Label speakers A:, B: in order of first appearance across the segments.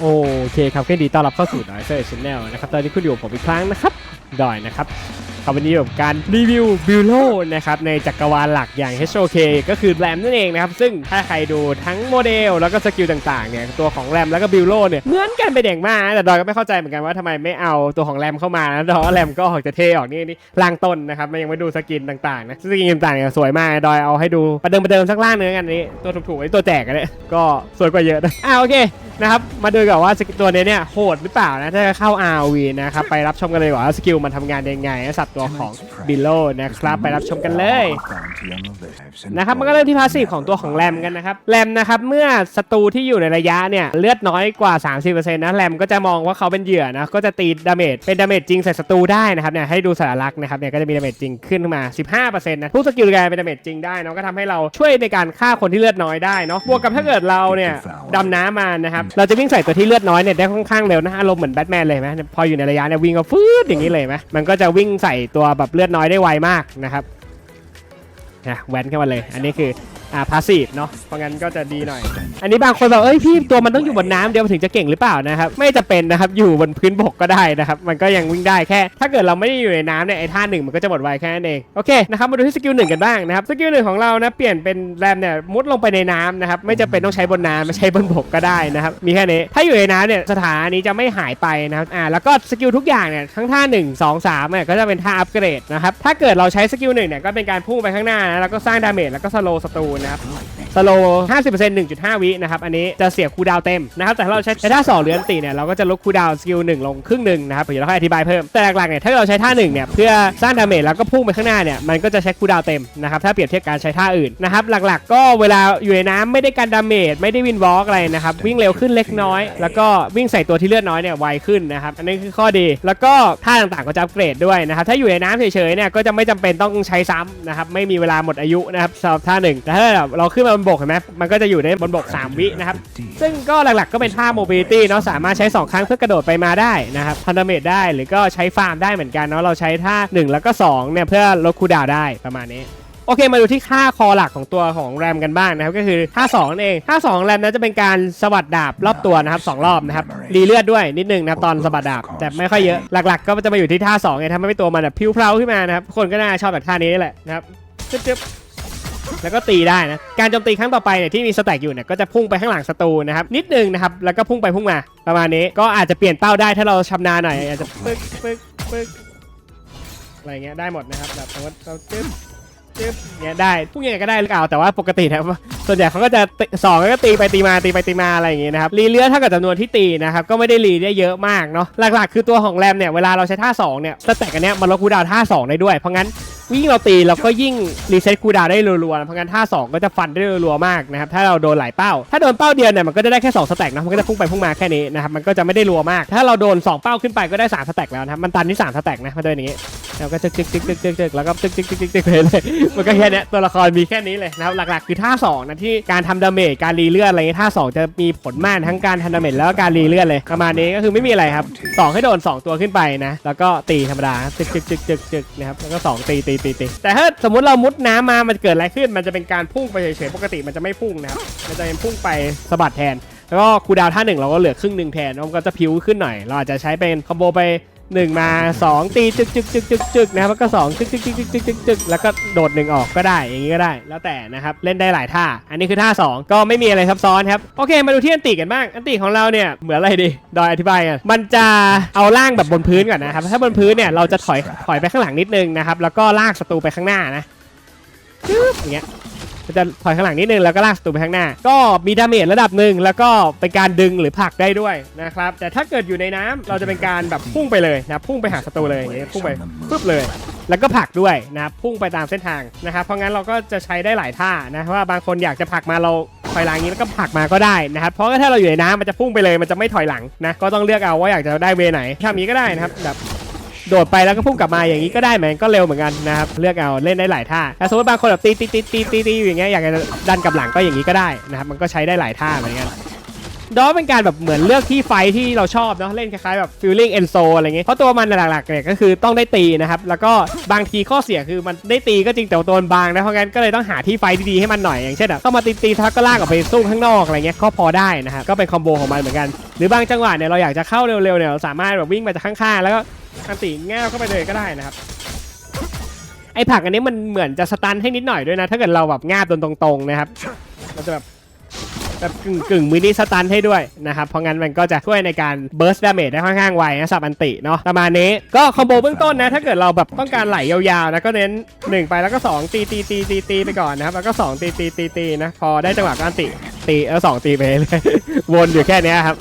A: โอเคครับก็ดีต้อนรับเข้าสู่ดอยเซอร์ชแนลนะครับตอนนี้คุณอยู่ผมอีกครั้งนะครับดอยนะครับ ครับวันนี้อยู่กับการรีวิวบิลโลนะครับในจักรวาลหลักอย่าง HOK ก็คือแรมนั่นเองนะครับ ซึ่งถ้าใครดูทั้งโมเดลแล้วก็สกิลต่างๆเนี่ยตัวของแรมแล้วก็บิลโลเนี่ยเหมือนกันไปเด็กมากแต่ดอยก็ไม่เข้าใจเหมือนกันว่าทำไมไม่เอาตัวของแรมเข้ามานะดอยว่าแรมก็ออกจะเทออกนี่นี่ล่างต้นนะครับมันยังไม่ดูสกินต่างๆนะสกินต่างๆเนี่ยสวยมากดอยเอาให้ดูประเดิมประเดิมสักล่างเนื้อกันนี้ตัวถูกๆไอ้ตัวแจกกันเนี่ยก็สวยกว่าเยอะนะอ่าโอเคนะครับมาดูก่อนว่าสกิลตัวนี้เนี่ยโหดหรือเปล่านะถ้าเข้า RV นะครับไปรับชมกันเลยว่าสกิลมันทำงานยังไงสัตว์ตัวของบิลโลนะครับไปรับชมกันเลยนะครับมันก็เริ่มที่พาสซีฟของตัวของแรมกันนะครับแรมนะครับเมื่อศัตรูที่อยู่ในระยะเนี่ยเลือดน้อยกว่า 30%นะแรมก็จะมองว่าเขาเป็นเหยื่อนะก็จะตีดาเมจเป็นดาเมจจริงใส่ศัตรูได้นะครับเนี่ยให้ดูสัญลักษณ์นะครับเนี่ยก็จะมีดาเมจจริงขึ้นมา 15%นะทุกสกิลกลายเป็นดาเมจจริงได้เนาะก็ทำให้เราช่วยในการฆ่าคนที่เลือดน้อยได้เนาะบวกกับถ้าเกิดเราเนี่ยดำน้ำมานะครับเราจะวิ่งใส่ตัวที่เลือดน้อยเนี่ยได้ค่อนข้างเร็วนะอารมณ์เหมือนแบทแมนเลยไหมพออยู่ในระยะเนี่ยวิ่งก็ฟืดอย่างนี้เลยไหมมันก็จะวิ่งใส่ตัวแบบเลือดน้อยได้ไวมากนะครับนะแว้นเข้ามาเลย อันนี้คือ อ่าพาสซีฟเนาะเพราะงั้นก็จะดีหน่อย อันนี้บางคนบอกเอ้ยพี่ตัวมันต้องอยู่บนน้ำเดียวมันถึงจะเก่งหรือเปล่านะครับไม่จะเป็นนะครับอยู่บนพื้นบกก็ได้นะครับมันก็ยังวิ่งได้แค่ ถ้าเกิดเราไม่ได้อยู่ในน้ำเนี่ยไอ้ท่าหนึ่งมันก็จะหมดไวแค่นั้นเองโอเคนะครับมาดูที่สกิลหนึ่งกันบ้างนะครับสกิลหนึ่งของเรานะเปลี่ยนเป็นแรมเนี่ยมุดลงไปในน้ำนะครับไม่จะเป็นต้องใช้บนน้ำไม่ใช้บนบกก็ได้นะครับมีแค่นี้ถ้าอยู่ในน้ำเนี่ยสถานี้จะไม่หายไปนะครับอ่าแล้วก็สกิลทุกอย่างเนี่ยทั้งท่า1 2 3เนี่ยก็จะเป็นท่าอัปเกรดนะครับถ้าเกิดเราใช้สกิลหนึ่งเนี่ยก็เป็นการพุ่งไปข้างหน้านะแล้วก็สร้างดาเมจแล้วก็สโลว์ศัตรูนะครับสโลว์50% 1.5วินะครับ อันนี้จะเสียคูลดาวน์เต็มนะครับ แต่ถ้าเราใช้ใช้ท่า2หรืออันติเนี่ย เราก็จะลดคูลดาวน์สกิล1ลงครึ่งหนึ่งนะครับ เดี๋ยวเราค่อยอธิบายเพิ่ม แต่หลักๆเนี่ย ถ้าเราใช้ท่า1เนี่ย เพื่อสร้างดาเมจแล้วก็พุ่งไปข้างหน้าเนี่ย มันก็จะใช้คูลดาวน์เต็มนะครับ ถ้าเปรียบเทียบการใช้ท่าอื่นนะครับ หลักๆ ก็เวลาอยู่ในน้ำไม่ได้การดาเมจไม่ได้วินวอล์กอะไรนะครับ วิ่งเร็วขึ้นเล็กน้อย แล้วก็วิ่งใส่ตัวที่เลือดน้อยเนี่ยไวขึ้นนะครับ อันนี้คือข้อดี แล้วก็ท่าต่างๆก็จะอัปเกรดด้วยนะครับ ถ้าอยู่ในน้ำเฉยๆเนี่ยก็จะไม่จำเป็นต้องใช้ซ้ำนะครับไม่มีเวลาหมดอายุนะครับสำหรับท่าหนึ่งแต่ถ้าเราขึ้นมาบนบกเห็นไหมมันก็จะอยู่ในบนบก 3 วินะครับ ซึ่งก็หลักๆก็เป็นท่า mobility เนาะสามารถใช้ 2 ครั้งเพื่อกระโดดไปมาได้นะครับพันธเมตได้หรือก็ใช้ฟาร์มได้เหมือนกันเนาะเราใช้ท่า 1 แล้วก็2เนี่ยเพื่อลดคูลดาวน์ได้ประมาณนี้โอเค มาดูที่ค่าคอหลักของตัวของแรมกันบ้างนะครับ ก็คือท่า2นั่นเองท่า2แรมนั้นจะเป็นการสวัสดดาบรอบตัวนะครับสองรอบนะครับรีเลือดด้วยนิดนึงนะครับตอนสะบัดดาบ แต่ไม่ค่อยเยอะหลัก ๆ ก็จะมาอยู่ที่ท่า2ไงทำให้ตัวมันแบบพิ้วเพลาขึ้นมานะครับคนก็น่าชอบแบบท่านี้แหละนะครับจึ๊บๆ แล้วก็ตีได้นะ การโจมตีครั้งต่อไปเนี่ยที่มีสแต็กอยู่เนี่ยก็จะพุ่งไปข้างหลังศัตรูนะครับนิดนึงนะครับแล้วก็พุ่งไปพุ่งมาประมาณนี้ก็อาจจะเปลี่ยนเป้าได้ถ้าเราชำนาญหน่อยอาจจะปึ๊กปึ๊กปึ๊กอะไรเงี้ยได้หมดนะครับแบบสมมติเราจึ๊บจึ๊บเงี้ยได้พุ่งยังไงก็ได้หรือเปล่าแต่ว่าปกตินะส่วนใหญ่เขาก็จะสองแล้วก็ตีไปตีมาตีไปตีมาอะไรอย่างเงี้ยนะครับรีเลือดเท่ากับจำนวนที่ตีนะครับก็ไม่ได้รีได้เยอะมากเนาะหลักๆ คือตัวของแรมเนี่ยเวลาเราใช้ท่าสองเนี่ยสแต็กอันเนี้ยมันลดคูลดาวน์ท่าสองได้ด้วยเพราะงั้น ยิ่งเราตีเราก็ยิ่งรีเซ็ตคูดาวได้รัวๆ เพราะงั้นท่า2ก็จะฟันได้รัวๆมากนะครับ ถ้าเราโดนหลายเป้า ถ้าโดนเป้าเดียวเนี่ยมันก็จะได้แค่2สแต็กนะ มันก็จะพุ่งไปพุ่งมาแค่นี้นะครับ มันก็จะไม่ได้รัวมาก ถ้าเราโดน 2 เป้าขึ้นไปก็ได้3สแต็กแล้วนะครับ มันตันที่3สแต็กนะ มันจะเป็นอย่างนี้ แล้วก็จึกจึกจึกจึกจึกจึกแล้วก็จึกจึกจึกจึกจึกไปเลยมันก็แค่เนี้ยตัวละครมีแค่นี้เลยนะครับหลักๆคือท่า2นะที่การทำดาเมจการรีเลือดอะไรเงี้ยท่า 2 จะมีผลมากทั้งการทำดาเมจแล้วก็การรีเลือดเลยประมาณนี้ก็คือไม่มีอะไรครับสองให้โดน 2 ตัวขึ้นไปนะ แล้วก็ตีธรรมดาจึกจึกจึกจึกจึกนะครับแล้วก็สองตีตีตีตีแต่ถ้าสมมติเรามุดน้ำมามันเกิดอะไรขึ้น มันจะเป็นการพุ่งไปเฉยๆปกติมันจะไม่พุ่งนะครับมันจะเป็นพุ่งไปสะบัดแทนแล้วก็คูดาวท่าหนึ่งเราก็เหลือครึ่งหนึ่งแทนแล้วมันก็จะพิ้วขึ้นหน่อย เราอาจจะใช้เป็นคอมโบไป 1มา2ตีจึกจึกจึกจึกจึกนะครับแล้วก็2จึกจึกจึกจึกจึกจึกจึกแล้วก็โดดหนึ่งออกก็ได้อย่างนี้ก็ได้แล้วแต่นะครับเล่นได้หลายท่า อันนี้คือท่า2ก็ไม่มีอะไรซับซ้อนครับโอเค มาดูที่อันติกันบ้างอันติของเราเนี่ยเหมือนอะไรดีดอยอธิบายกันมันจะเอาล่างแบบบนพื้นก่อนนะครับถ้าบนพื้นเนี่ยเราจะถอยถอยไปข้างหลังนิดนึงนะครับแล้วก็ลากศัตรูไปข้างหน้านะจึ๊บอย่างเงี้ย มันจะถอยข้างหลังนิดนึงแล้วก็ลากศัตรูไปข้างหน้า ก็มีดาเมจระดับหนึ่งแล้วก็เป็นการดึงหรือผลักได้ด้วยนะครับแต่ถ้าเกิดอยู่ในน้ำเราจะเป็นการแบบพุ่งไปเลยนะพุ่งไปหาศัตรูเลยอย่างเงี้ยพุ่งไปปุ๊บเลย แล้วก็ผลักด้วยนะพุ่งไปตามเส้นทางนะครับเพราะงั้นเราก็จะใช้ได้หลายท่านะว่าบางคนอยากจะผลักมาเราถอยหลังอย่างนี้แล้วก็ผลักมาก็ได้นะครับเพราะว่าถ้าเราอยู่ในน้ำมันจะพุ่งไปเลยมันจะไม่ถอยหลังนะก็ต้องเลือกเอาว่าอยากจะได้เวไหนทำอย่านี้ก็ได้นะครับแบบ โดดไปแล้วก็พุ่งกลับมาอย่างนี้ก็ได้เหมือนก็เร็วเหมือนกันนะครับเลือกเอาเล่นได้หลายท่าถ้าสมมติบางคนแบบตีตีตีตีตีตีอย่างเงี้ยอยากจะดันกลับหลังก็อย่างนี้ก็ได้นะครับมันก็ใช้ได้หลายท่าเหมือนกันดอเป็นการแบบเหมือนเลือกที่ไฟที่เราชอบเนาะเล่นคล้ายๆแบบฟิลลิ่งเอนโซอะไรเงี้ยเพราะตัวมันหลักๆเนี่ยก็คือต้องได้ตีนะครับ แล้วก็บางทีข้อเสียคือมันได้ตีก็จริงแต่ตัวมันบางนะเพราะงั้นก็เลยต้องหาที่ไฟดีๆให้มันหน่อยอย่างเช่นแบบต้องมาตีตีทักก็ลากออกไปสู้ข้างนอกอะไรเงี้ยก็พอได้นะครับก็เป็นคอมโบของมันเหมือนกัน หรือบางจังหวะเนี่ยเราอยากจะเข้าเร็วๆเนี่ยเราสามารถแบบวิ่งมาจากข้างๆแล้วก็ อันติง่าเข้าไปเลยก็ได้นะครับ ไอผักอันนี้มันเหมือนจะสตันให้นิดหน่อยด้วยนะ ถ้าเกิดเราแบบง่าบตรงๆนะครับมันจะแบบแบบกึ่งกึ่งมินิสตันให้ด้วยนะครับ เพราะงั้นมันก็จะช่วยในการเบิร์สดาเมจได้ค่อนข้างไวนะสับอันติเนาะประมาณนี้ก็คอมโบเบื้องต้นนะ ถ้าเกิดเราแบบต้องการไหลยาวๆนะก็เน้น 1 ไปแล้วก็ 2 ตีตีตีตีตีไปก่อนนะครับ แล้วก็ 2 ตีตีตีตีนะ พอได้จังหวะก็อันติตีแล้วสองตีไปเลยวนอยู่แค่นี้ครับ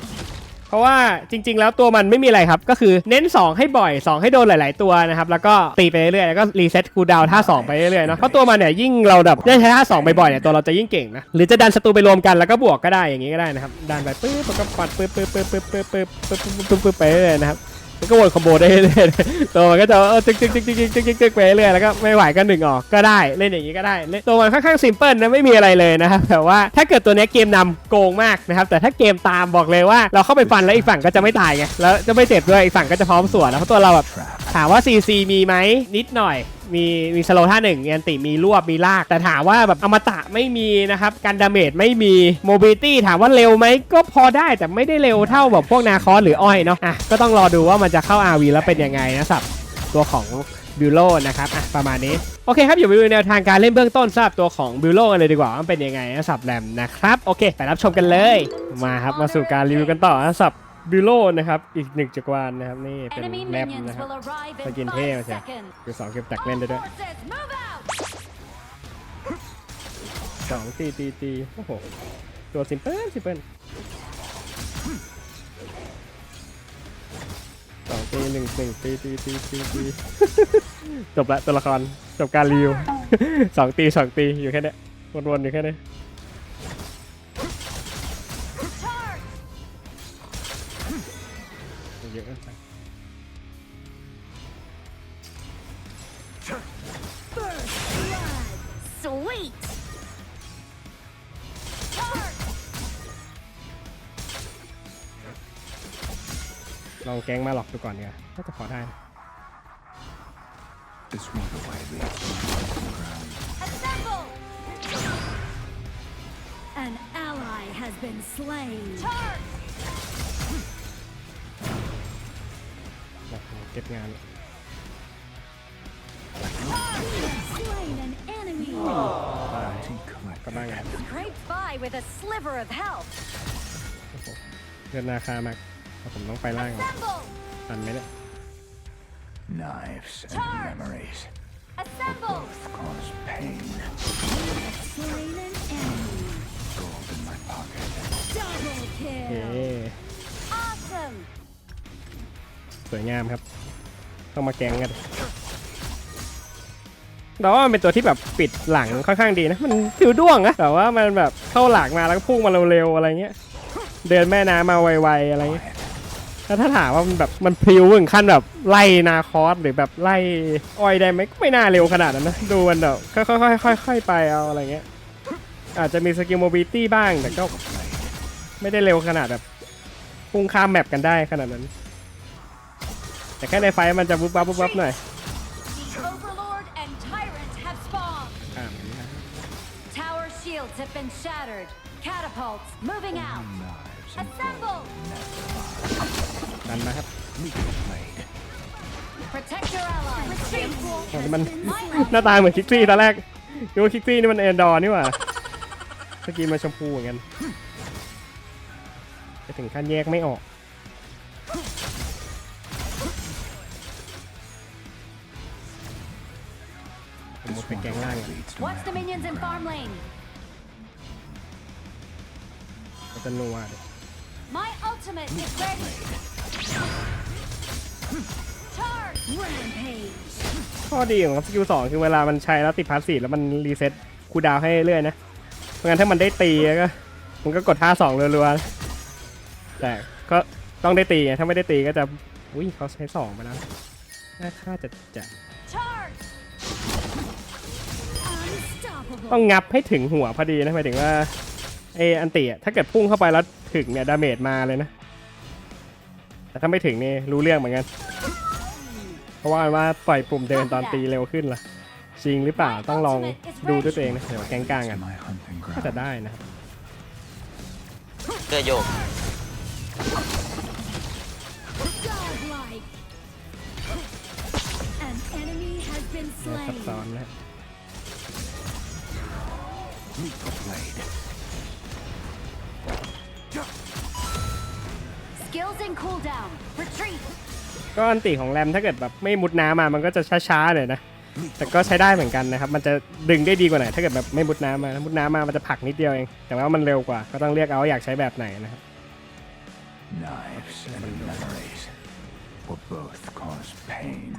A: ราะว่าจริง ๆ แล้วตัวมันไม่มีอะไรครับ ก็คือเน้น 2 ให้บ่อย 2 ให้โดนหลาย ๆ ตัวนะครับแล้วก็ตีไปเรื่อยๆแล้วก็รีเซ็ตคูลดาวน์ท่า2ไปเรื่อยๆเนาะเพราะตัวมันเนี่ยยิ่งเราแบบได้ใช้ท่า2บ่อยๆเนี่ยตัวเราจะยิ่งเก่งนะหรือจะดันศัตรูไปรวมกันแล้วก็บวกก็ได้อย่างนี้ก็ได้นะครับดันไปปึ๊บแล้วก็ปัดปึ๊บปึ๊บปึ๊บปึ๊บปึ๊บปึ๊บปึ๊บปึ๊บปึ๊บปึ๊บไปเรื่อยๆนะครับ มันก็วนคอมโบได้เรื่อยๆตัวมันก็จะเออจึ๊กตึ๊กตึ๊กตึ๊กตึ๊กตึ๊กตึ๊กไปเรื่อยแล้วก็ไม่ไหวก็หนึ่งออกก็ได้เล่นอย่างนี้ก็ได้ตัวมันค่อนข้างซิมเพิลนะไม่มีอะไรเลยนะครับแต่ว่าถ้าเกิดตัวนี้เกมนำโกงมากนะครับแต่ถ้าเกมตามบอกเลยว่าเราเข้าไปฟันแล้วอีกฝั่งก็จะไม่ตายไงแล้วจะไม่เจ็บด้วยอีกฝั่งก็จะพร้อมสวนแล้วเพราะตัวเราแบบถามว่า CC มีไหมนิดหน่อย มีมีสโลท่าหนึ่งมีอันติมีรวบมีลาก แต่ถามว่าแบบอมตะไม่มีนะครับการดาเมจไม่มีโมบิลิตี้ถามว่าเร็วไหมก็พอได้แต่ไม่ได้เร็วเท่าแบบพวกนาคอสหรืออ้อยเนาะอะก็ต้องรอดูว่ามันจะเข้า RV แล้วเป็นยังไงนะสับตัวของบิวโลนะครับอะประมาณนี้ โอเคครับอยู่ไปดูแนวทางการเล่นเบื้องต้นสับตัวของบิวโลกันเลยดีกว่าว่ามันเป็นยังไงนะสับแรมนะครับ โอเค ไปรับชมกันเลยมาครับมาสู่การรีวิวกันต่อนะสับ บิวโลนะครับ อีกหนึ่งจักรวาลนะครับ นี่เป็น
B: Enemy
A: แรป
B: minions
A: นะครับ
B: will arrive in
A: Fucking
B: five
A: hell, yeah.
B: seconds.
A: คือสองเก็บจักรเล่นได้ด้วย
B: Forces, move out!
A: สองตีตีตีโอ้โห ตัวซิมเปิลซิมเปิลสองตีหนึ่งหนึ่งตีตีตีตีตีจบละตัวละคร จบการรีวิวสองตีสองตีอยู่แค่เนี้ยวนๆอยู่แค่เนี้ เยอะเกินไป
B: Sweet! Charge!
A: ลองแก๊งมาหลอกดูก่อนเนี่ยน่าจะพอได้นะ
C: This waterway leads to
B: Assemble!
D: An ally has been slain.
B: Charge!
A: ก็บงาน
D: Slain an enemy.
A: ตาย
C: tea collect.
A: ก็บ้างงาน
B: Scraped by with a sliver of health.
A: โอ้โหเกินราคามากแต่ผมต้องไปล่างก่อน
B: Assemble!
A: ทันไหมเนี่ย
C: Knives and
B: Charge!
C: memories
B: Assemble!
C: both cause pain.
D: Slain an enemy.
C: Gold in my pocket.
D: Double
A: เย้
D: kill.
B: Awesome!
A: สวยงามครับ ต้องมาแกงกันแต่ว่ามันเป็นตัวที่แบบปิดหลังค่อนข้างดีนะ มันฟิวด้วงนะแต่ว่ามันแบบเข้าหลักมาแล้วก็พุ่งมาเร็วๆอะไรเงี้ย เดินแม่น้ำมาไวๆอะไรเงี้ยแล้วถ้าถามว่ามันแบบมันพริ้วถึงขั้นแบบไล่นาคอสหรือแบบไล่อ้อยได้ไหมก็ไม่น่าเร็วขนาดนั้นนะ ดูมันแบบค่อยๆค่อยๆค่อยๆไปเอาอะไรเงี้ย อาจจะมีสกิลโมบิลิตี้บ้างแต่ก็ไม่ได้เร็วขนาดแบบพุ่งข้ามแมปกันได้ขนาดนั้น แต่แค่ในไฟท์มันจะวุบวับวุบวับหน่อย
B: The Overlord and Tyrant have spawned.
A: อ่าแบบนี้นะ
B: Tower shields have been shattered. Catapults moving out.
C: Knives and
B: Assemble!
C: gold.
A: ดันนะครับ
C: Lethal blade.
B: Protect your allies.
D: Retreat.
A: โอ้นี่มัน
B: My
A: หน้าตาเหมือนคิกซี่ตอนแรกดูว่าคิกซี่นี่มันเอนดอร์นี่หว่าสกีมาชมพูเหมือนกันจะถึงขั้นแยกไม่ออก
B: minions in farm lane.
A: ก็จะนัวดิ
B: My ultimate is ready. Charge!
D: Rampage.
A: ข้อดีของสกิลสองคือเวลามันใช้แล้วติดพาสซีฟแล้วมันรีเซ็ตคูลดาวน์ให้เรื่อยๆนะ เพราะงั้นถ้ามันได้ตีก็มันก็กดท่าสองรัวๆ แต่ก็ต้องได้ตีไงถ้าไม่ได้ตีก็จะ อุ้ยเขาใช้สองไปแล้วน่าค่าจะจะ ต้อง
D: Unstoppable.
A: งับให้ถึงหัวพอดีนะหมายถึงว่าเออันติอะถ้าเกิดพุ่งเข้าไปแล้วถึงเนี่ยดาเมจมาเลยนะ แต่ถ้าไม่ถึงนี่รู้เรื่องเหมือนกัน เพราะว่าว่าปล่อยปุ่มเดินตอนตีเร็วขึ้นล่ะจริงหรือเปล่าต้องลองดูด้วยตัวเองนะเดี๋ยวแกงกลางกัน
C: My hunting
A: ก็จะ
C: ground.
A: ได้นะครับ
E: เกลือโยก
D: Godlike. An enemy has been
A: เนี่ยซับซ้อน
D: slain.
A: นะ
C: Lethal blade.
B: Skills in cooldown. Retreat.
A: ก็อันติของแรมถ้าเกิดแบบไม่มุดน้ำมามันก็จะช้าๆหน่อยนะ แต่ก็ใช้ได้เหมือนกันนะครับ มันจะดึงได้ดีกว่าหน่อยถ้าเกิดแบบไม่มุดน้ำมามุดน้ำมามันจะผลักนิดเดียวเอง แต่ว่ามันเร็วกว่า ก็ต้องเรียกเอาว่าอยากใช้แบบไหนนะครับ
C: Knives and memories will both cause pain.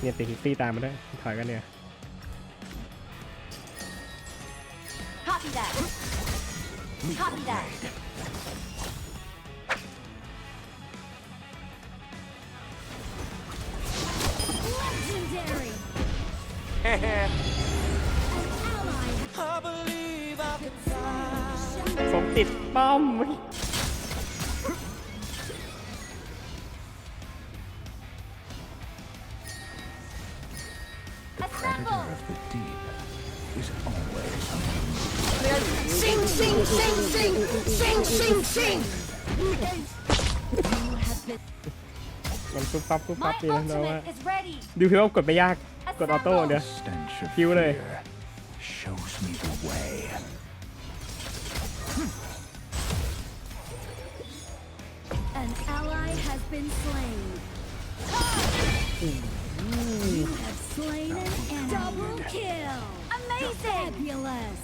A: เนี่ยตีฮิตตี้ตามมาด้วยถอยกันเนี่ย
B: Copy that. Copy that.
D: Legendary. An ally
A: สมติดป้อม ปุ๊บปั๊บปุ๊บปั๊บ
B: My
A: ดีนะเราว่า
B: ultimate is ready.
A: ดูพี่ว่ากดไม่ยากกดออโต้เดี๋ยว
C: stench of
A: Cứu đây.
C: fear shows me the way.
D: An ally has been slain. You have slain an enemy. Double kill.
B: Amazing.
D: Fabulous.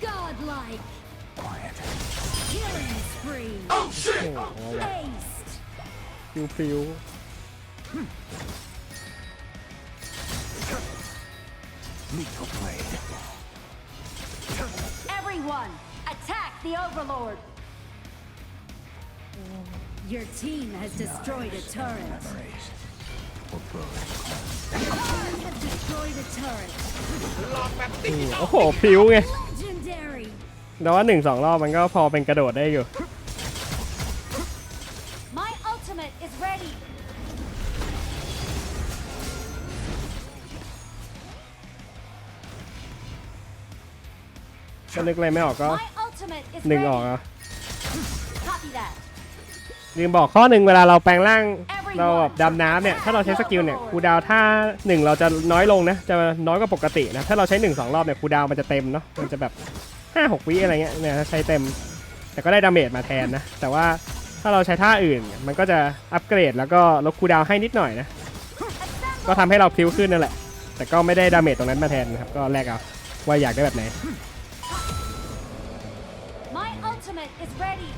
D: Godlike.
C: Quiet.
D: Killing spree.
A: โอ้โห
D: Aced.
A: ฟิวฟิว
C: Lethal blade.
B: Everyone, attack the Overlord.
D: Your team has destroyed a
C: Knives and
D: turret.
C: Memories will both
D: Team has destroyed a turret.
A: โอ้โหฟิวไง
D: Legendary.
A: แต่ว่าหนึ่งสองรอบมันก็พอเป็นกระโดดได้อยู่ นึกอะไรไม่ออกก็
B: My ultimate is
A: หนึ่ง
B: ready.
A: ออกอะ
B: Copy that.
A: ลืมบอกข้อหนึ่งเวลาเราแปลงร่างเราแบบดำน้ำเนี่ยถ้าเราใช้สกิลเนี่ยคูลดาวน์ถ้าหนึ่งเราจะน้อยลงนะจะน้อยกว่าปกตินะถ้าเราใช้หนึ่งสองรอบเนี่ยคูลดาวน์มันจะเต็มเนาะมันจะแบบห้าหกวิอะไรเงี้ยเนี่ยถ้าใช้เต็ม แต่ก็ได้ดาเมจมาแทนนะแต่ว่าถ้าเราใช้ท่าอื่นมันก็จะอัปเกรดแล้วก็ลดคูลดาวน์ให้นิดหน่อยนะก็ทำให้เราพลิ้วขึ้นนั่นแหละแต่ก็ไม่ได้ดาเมจตรงนั้นมาแทนนะครับก็แลกเอาว่าอยากได้แบบไหน
B: ready.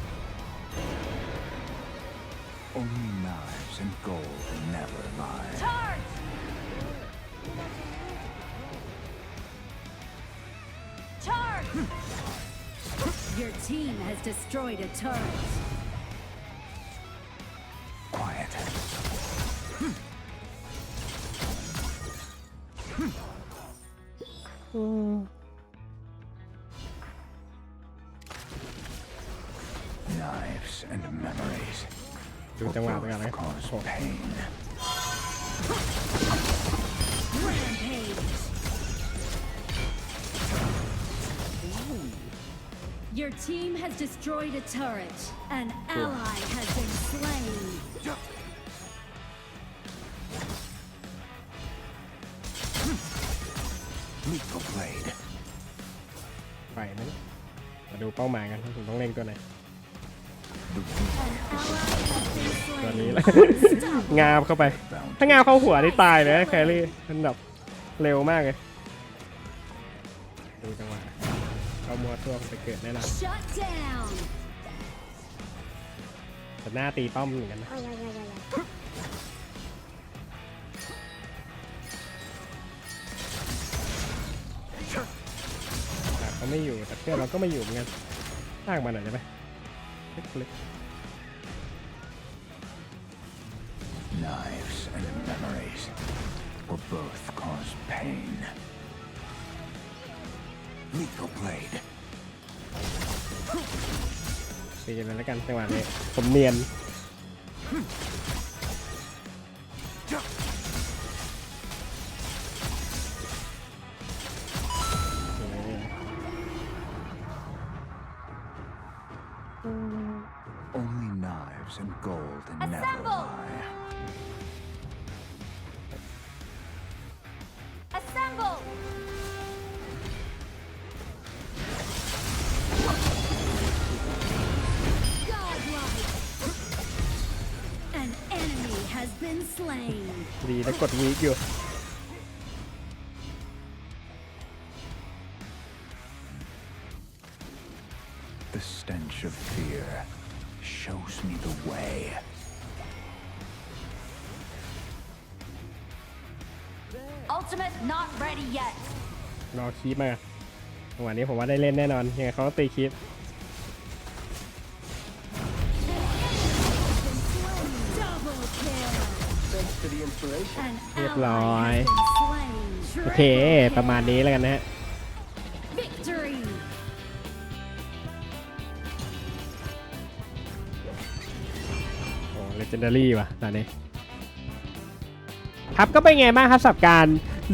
C: Only knives and gold never lie.
B: Charge. Charge.
D: Your team has destroyed a turret. Your team has destroyed a turret. An ally has been slain.
C: Lethal blade.
A: ไปนะมาดูเป้าหมายกันว่าผมต้องเล่นตัวไหน
C: The weak
D: An ally has been
A: ตัวนี้
D: slain.
A: แหละ งาบเข้าไป ถ้างาบเข้าหัวได้ตายเลยนะแครี่มันแบบเร็วมากเลย ดูจังหวะ เอามัวตัวไปเกิดแน่นอน
D: Shut down.
A: แต่หน้าตีป้อมเหมือนกันนะแต่เขาไม่อยู่แต่เพื่อนเราก็ไม่อยู่เหมือนกันลากมาหน่อยได้ไหมเล็ก
C: Knives and memories will both cause pain. Lethal blade.
A: ตีกันเลยแล้วกันจังหวะนี้ผมเนียน ดีแล้วกดวีคอยู่
C: The stench of fear shows me the way.
B: Ultimate not ready yet.
A: รอคีปมาจังหวะนี้ผมว่าได้เล่นแน่นอน ยังไงเขาต้องตีคีป เรียบร้อย โอเค ประมาณนี้แล้วกันนะฮะโอ้เลเจนดารี่ว่ะตอนนี้ครับก็เป็นไงบ้างครับสับการ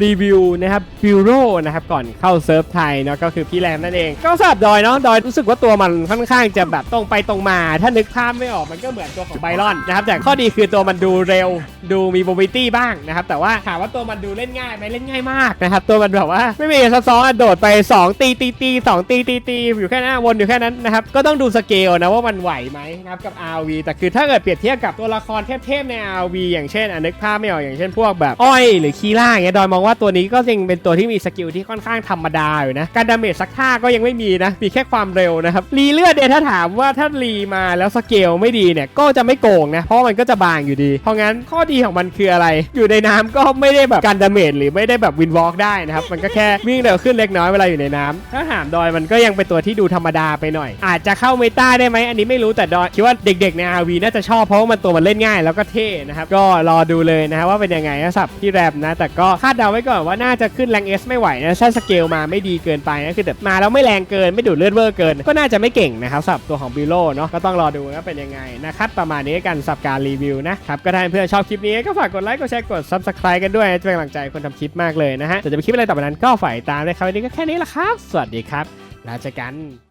A: รีวิวนะครับบิวโรนะครับก่อนเข้าเซิร์ฟไทยเนาะก็คือพี่แรมนั่นเอง ก็สำหรับดอยเนาะดอยรู้สึกว่าตัวมันค่อนข้างจะแบบตรงไปตรงมา ถ้านึกภาพไม่ออกมันก็เหมือนตัวของไบรอนนะครับแต่ข้อดีคือตัวมันดูเร็ว ดูมีโมบิตี้บ้างนะครับแต่ว่าถามว่าตัวมันดูเล่นง่ายไหมเล่นง่ายมากนะครับตัวมันแบบว่าไม่มีซับซ้อนโดดไป 2 ตีตีตีสองตีตีตีอยู่แค่นั้นวนอยู่แค่นั้นนะครับก็ต้องดูสเกลนะว่ามันไหวไหมนะครับกับ RV แต่คือถ้าเกิดเปรียบเทียบกับตัวละครเทพๆใน RV อย่างเช่นอนึกภาพไม่ออกอย่างเช่นพวกแบบอ้อยหรือคีล่าเงี้ยดอยมองว่าตัวนี้ก็จริงเป็นตัวที่มีสกิลที่ค่อนข้างธรรมดาอยู่นะ การดาเมจสักท่าก็ยังไม่มีนะ มีแค่ความเร็วนะครับ รีเลือดเนี่ยถ้าถามว่าถ้ารีมาแล้วสเกลไม่ดีเนี่ย ก็จะไม่โกงนะ เพราะมันก็จะบางอยู่ดี เพราะงั้นข้อดีของมันคืออะไร อยู่ในน้ำก็ไม่ได้แบบการดาเมจหรือไม่ได้แบบวินวอล์กได้นะครับ มันก็แค่วิ่งเร็วขึ้นเล็กน้อยเวลาอยู่ในน้ำถ้าถามดอยมันก็ยังเป็นตัวที่ดูธรรมดาไปหน่อย อาจจะเข้าเมตาได้ไหมอันนี้ไม่รู้แต่ดอยคิดว่าเด็กๆใน RV น่าจะชอบเพราะว่ามันตัวมันเล่นง่ายแล้วก็เท่นะครับก็รอดูเลยนะครับว่าเป็นยังไงนะสับพี่แรมนะแต่ก็คาดเดาไว้ก่อนว่าน่าจะขึ้นแรงเอสไม่ไหวนะถ้าสเกลมาไม่ดีเกินไปนะคือแบบมาแล้วไม่แรงเกินไม่ดูดเลือดเวอร์เกิน ก็น่าจะไม่เก่งนะครับสำหรับตัวของบิโลเนาะก็ต้องรอดูว่าเป็นยังไงนะครับประมาณนี้กันสับการรีวิวนะครับก็ถ้าเพื่อนๆชอบคลิปนี้ก็ฝากกดไลค์กดแชร์กด subscribe กันด้วยจะเป็นกำลังใจคนทำคลิปมากเลยนะฮะแต่จะไปคลิปอะไรต่อไปนั้นก็ฝ่ายตามเลยครับวันนี้ก็แค่นี้ละครับ สวัสดีครับแล้วเจอกัน